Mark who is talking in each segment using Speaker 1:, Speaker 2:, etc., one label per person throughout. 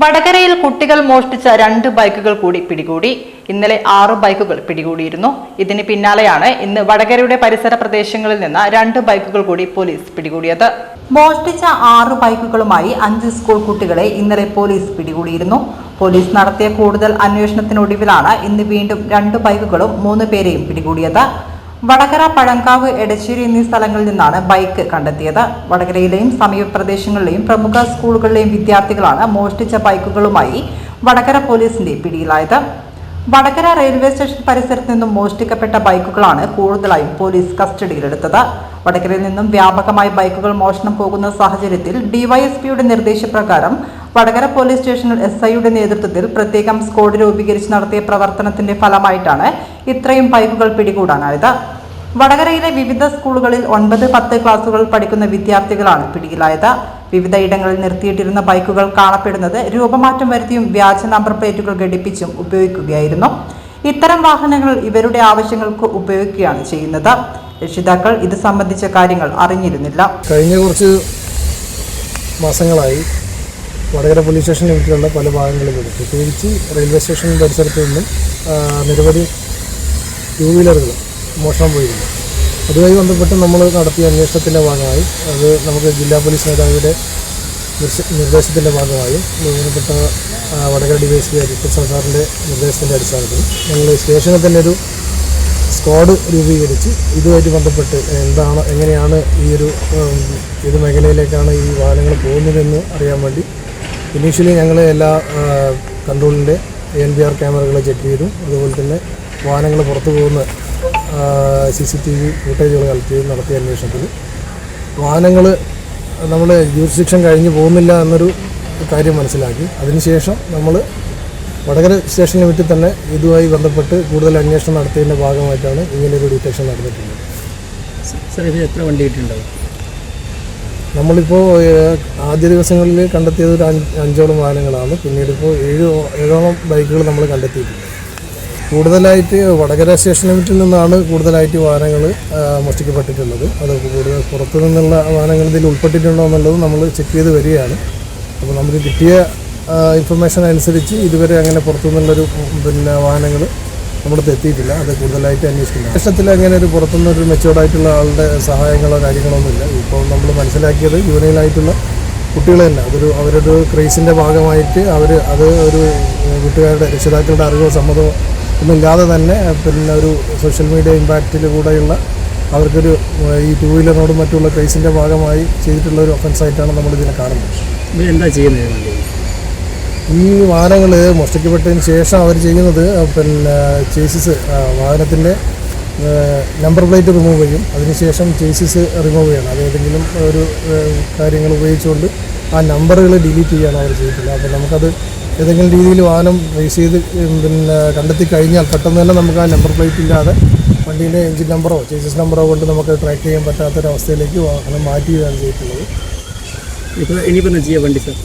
Speaker 1: വടകരയിൽ കുട്ടികൾ മോഷ്ടിച്ച രണ്ട് ബൈക്കുകൾ കൂടി പിടികൂടി. ഇന്നലെ ആറ് ബൈക്കുകൾ പിടികൂടിയിരുന്നു. ഇതിന് പിന്നാലെയാണ് ഇന്ന് വടകരയുടെ പരിസര പ്രദേശങ്ങളിൽ നിന്ന് രണ്ട് ബൈക്കുകൾ കൂടി പോലീസ് പിടികൂടിയത്. മോഷ്ടിച്ച ആറ് ബൈക്കുകളുമായി അഞ്ച് സ്കൂൾ കുട്ടികളെ ഇന്നലെ പോലീസ് പിടികൂടിയിരുന്നു. പോലീസ് നടത്തിയ കൂടുതൽ അന്വേഷണത്തിനൊടുവിലാണ് ഇന്ന് വീണ്ടും രണ്ട് ബൈക്കുകളും മൂന്ന് പേരെയും പിടികൂടിയത്. വടകര പഴങ്കാവ് എടശ്ശേരി എന്നീ സ്ഥലങ്ങളിൽ നിന്നാണ് ബൈക്ക് കണ്ടെത്തിയത്. വടകരയിലെയും സമീപ പ്രദേശങ്ങളിലെയും പ്രമുഖ സ്കൂളുകളിലെയും വിദ്യാർത്ഥികളാണ് മോഷ്ടിച്ച ബൈക്കുകളുമായി വടകര പോലീസിന്റെ പിടിയിലായത്. വടകര റെയിൽവേ സ്റ്റേഷൻ പരിസരത്ത് നിന്നും മോഷ്ടിക്കപ്പെട്ട ബൈക്കുകളാണ് കൂടുതലായും പോലീസ് കസ്റ്റഡിയിലെടുത്തത്. വടകരയിൽ നിന്നും വ്യാപകമായി ബൈക്കുകൾ മോഷണം പോകുന്ന സാഹചര്യത്തിൽ ഡിവൈഎസ്പിയുടെ നിർദ്ദേശപ്രകാരം വടകര പോലീസ് സ്റ്റേഷനിൽ എസ് ഐയുടെ നേതൃത്വത്തിൽ പ്രത്യേകം സ്ക്വാഡ് രൂപീകരിച്ച് നടത്തിയ പ്രവർത്തനത്തിന്റെ ഫലമായിട്ടാണ് ഇത്രയും പൈപ്പുകൾ പിടികൂടാനായത് വടകരയിലെ വിവിധ സ്കൂളുകളിൽ ഒൻപത് പത്ത് ക്ലാസുകൾ പഠിക്കുന്ന വിദ്യാർത്ഥികളാണ് പിടിയിലായത്. വിവിധ ഇടങ്ങളിൽ നിർത്തിയിട്ടിരുന്ന ബൈക്കുകൾ കാണപ്പെടുന്നത് രൂപമാറ്റം വരുത്തിയും വ്യാജ നമ്പർ പ്ലേറ്റുകൾ ഘടിപ്പിച്ചും ഉപയോഗിക്കുകയായിരുന്നു. ഇത്തരം വാഹനങ്ങൾ ഇവരുടെ ആവശ്യങ്ങൾക്ക് ഉപയോഗിക്കുകയാണ് ചെയ്യുന്നത്. രക്ഷിതാക്കൾ ഇത് സംബന്ധിച്ച കാര്യങ്ങൾ അറിഞ്ഞിരുന്നില്ല.
Speaker 2: കഴിഞ്ഞ കുറച്ച് മാസങ്ങളായി വടകര പോലീസ് സ്റ്റേഷൻ പല ഭാഗങ്ങളിലും പ്രത്യേകിച്ച് റെയിൽവേ സ്റ്റേഷൻ പരിസരത്ത് നിന്നും നിരവധി ടൂ വീലറുകൾ മോഷണം പോയിരുന്നു. അതുമായി ബന്ധപ്പെട്ട് നമ്മൾ നടത്തിയ അന്വേഷണത്തിന്റെ ഭാഗമായി അത് നമുക്ക് ജില്ലാ പോലീസ് മേധാവിയുടെ നിർദ്ദേശത്തിന്റെ ഭാഗമായും ബഹുമാനപ്പെട്ട Vadakara D Y S P Hariprasad സാറിന്റെ നിർദ്ദേശത്തിന്റെ അടിസ്ഥാനത്തിൽ ഞങ്ങൾ സ്റ്റേഷനിൽ തന്നെ ഒരു സ്ക്വാഡ് രൂപീകരിച്ച് ഇതുമായിട്ട് ബന്ധപ്പെട്ട് എന്താണ് എങ്ങനെയാണ് ഈ ഒരു ഏത് മേഖലയിലേക്കാണ് ഈ വാഹനങ്ങൾ പോകുന്നതെന്ന് അറിയാൻ വേണ്ടി ഇനീഷ്യലി ഞങ്ങൾ എല്ലാ കൺട്രോളിന്റെ എൻ ബി ആർ ക്യാമറകൾ ചെക്ക് ചെയ്തു. അതുപോലെ തന്നെ വാഹനങ്ങൾ പുറത്തു പോകുന്ന സി സി ടി വി ഫുട്ടേജുകൾ കളക്ട് ചെയ്ത് നടത്തിയ അന്വേഷണത്തിൽ വാഹനങ്ങൾ നമ്മൾ ജൂറിസ്ഡിക്ഷൻ കഴിഞ്ഞ് പോകുന്നില്ല എന്നൊരു കാര്യം മനസ്സിലാക്കി. അതിനുശേഷം നമ്മൾ വടകര സ്റ്റേഷൻ ലിമിറ്റിൽ തന്നെ ഇതുമായി ബന്ധപ്പെട്ട് കൂടുതൽ അന്വേഷണം നടത്തിയതിന്റെ ഭാഗമായിട്ടാണ് ഇങ്ങനെയൊരു ഡിറ്റക്ഷൻ നടന്നിട്ടുള്ളത്.
Speaker 3: സാർ ഇത് എത്ര വണ്ടി കിട്ടിയിട്ടുണ്ടാവും
Speaker 2: നമ്മളിപ്പോൾ ആദ്യ ദിവസങ്ങളിൽ കണ്ടെത്തിയത് ഒരു അഞ്ചോളം വാഹനങ്ങളാണ്. പിന്നീട് ഇപ്പോൾ ഏഴ് ഏഴോളം ബൈക്കുകൾ നമ്മൾ കണ്ടെത്തിയിട്ടുണ്ട്. കൂടുതലായിട്ട് വടകര സ്റ്റേഷൻ ലിമിറ്റിൽ നിന്നാണ് കൂടുതലായിട്ട് വാഹനങ്ങൾ മോഷ്ടിക്കപ്പെട്ടിട്ടുള്ളത്. അത് കൂടുതൽ പുറത്തു നിന്നുള്ള വാഹനങ്ങൾ ഇതിൽ ഉൾപ്പെട്ടിട്ടുണ്ടോ എന്നുള്ളത് നമ്മൾ ചെക്ക് ചെയ്ത് വരികയാണ്. അപ്പോൾ നമുക്ക് കിട്ടിയ ഇൻഫർമേഷൻ അനുസരിച്ച് ഇതുവരെ അങ്ങനെ പുറത്തു നിന്നുള്ളൊരു പിന്നെ വാഹനങ്ങൾ നമ്മുടെ എത്തിയിട്ടില്ല. അത് കൂടുതലായിട്ട് അന്വേഷിക്കുന്നു അന്വേഷണത്തിൽ അങ്ങനെ ഒരു പുറത്തു നിന്നൊരു മെച്ചോർഡായിട്ടുള്ള ആളുടെ സഹായങ്ങളോ കാര്യങ്ങളോ ഒന്നുമില്ല ഇപ്പോൾ നമ്മൾ മനസ്സിലാക്കിയത് യുവനയിലായിട്ടുള്ള കുട്ടികൾ തന്നെ. അതൊരു അവരുടെ ക്രേസിന്റെ ഭാഗമായിട്ട് അവർ അത് ഒരു വീട്ടുകാരുടെ രക്ഷിതാക്കളുടെ അറിവോ സമ്മതമോ ഒന്നുമില്ലാതെ തന്നെ പിന്നെ ഒരു സോഷ്യൽ മീഡിയ ഇമ്പാക്റ്റിൽ കൂടെയുള്ള അവർക്കൊരു ഈ ടൂ വീലറിനോടും മറ്റുള്ള ക്രൈസിന്റെ ഭാഗമായി ചെയ്തിട്ടുള്ള ഒരു ഒഫൻസായിട്ടാണ് നമ്മളിതിനെ കാണുന്നത്.
Speaker 3: എന്താ ചെയ്യുന്നത്
Speaker 2: ഈ വാഹനങ്ങൾ മോഷ്ടിക്കപ്പെട്ടതിന് ശേഷം അവർ ചെയ്യുന്നത് പിന്നെ ചേസിസ് വാഹനത്തിന്റെ നമ്പർ പ്ലേറ്റ് റിമൂവ് ചെയ്യും. അതിനുശേഷം ചേസിസ് റിമൂവ് ചെയ്യണം. അത് ഏതെങ്കിലും ഒരു കാര്യങ്ങൾ ഉപയോഗിച്ചുകൊണ്ട് ആ നമ്പറുകൾ ഡിലീറ്റ് ചെയ്യാണ് അവർ ചെയ്തിട്ടുള്ളത്. അപ്പോൾ നമുക്കത് ഏതെങ്കിലും രീതിയിൽ വാഹനം റേസ് ചെയ്ത് പിന്നെ കണ്ടെത്തി കഴിഞ്ഞാൽ പെട്ടെന്ന് തന്നെ നമുക്ക് ആ നമ്പർ പ്ലേറ്റ് ഇല്ലാതെ വണ്ടീന്റെ എഞ്ചിൻ നമ്പറോ ചേസിസ് നമ്പറോ കൊണ്ട് നമുക്ക് ട്രാക്ക് ചെയ്യാൻ പറ്റാത്തൊരവസ്ഥയിലേക്ക് വാഹനം മാറ്റുകയാണ് ചെയ്തിട്ടുള്ളത്.
Speaker 3: ഇപ്പോൾ ഇനിയിപ്പോൾ ചെയ്യുക വണ്ടി സാർ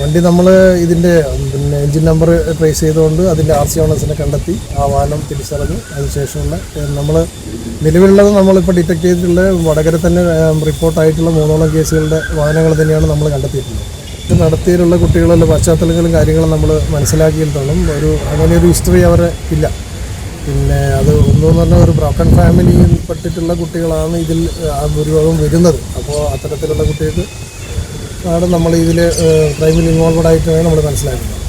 Speaker 2: വണ്ടി നമ്മൾ ഇതിന്റെ പിന്നെ എൻജിൻ നമ്പർ ട്രേസ് ചെയ്തുകൊണ്ട് അതിന്റെ ആർ സി ഓണേഴ്സിനെ കണ്ടെത്തി ആ വാഹനം തിരിച്ചറിഞ്ഞ്. അതിനുശേഷമുള്ള നമ്മൾ നിലവിലുള്ളത് നമ്മളിപ്പോൾ ഡിറ്റക്ട് ചെയ്തിട്ടുള്ള വടകര തന്നെ റിപ്പോർട്ടായിട്ടുള്ള മൂന്നോളം കേസുകളുടെ വാഹനങ്ങൾ തന്നെയാണ് നമ്മൾ കണ്ടെത്തിയിട്ടുള്ളത്. ഇത് നടത്തിയിട്ടുള്ള കുട്ടികളുടെ പശ്ചാത്തലങ്ങളും കാര്യങ്ങളും നമ്മൾ മനസ്സിലാക്കിയിടത്തോളം ഒരു അങ്ങനെ ഒരു ഹിസ്റ്ററി അവരെ ഇല്ല. പിന്നെ അത് ഒന്നെന്ന് പറഞ്ഞാൽ ഒരു ബ്രോക്കൺ ഫാമിലിയിൽ പെട്ടിട്ടുള്ള കുട്ടികളാണ് ഇതിൽ ഭൂരിഭാഗം വരുന്നത്. അപ്പോൾ അത്തരത്തിലുള്ള കുട്ടികൾക്ക് ആണ് നമ്മൾ ഇതിൽ ക്രൈമിൽ ഇൻവോൾവഡ് ആയിട്ടാണ് നമ്മൾ മനസ്സിലാക്കുന്നത്.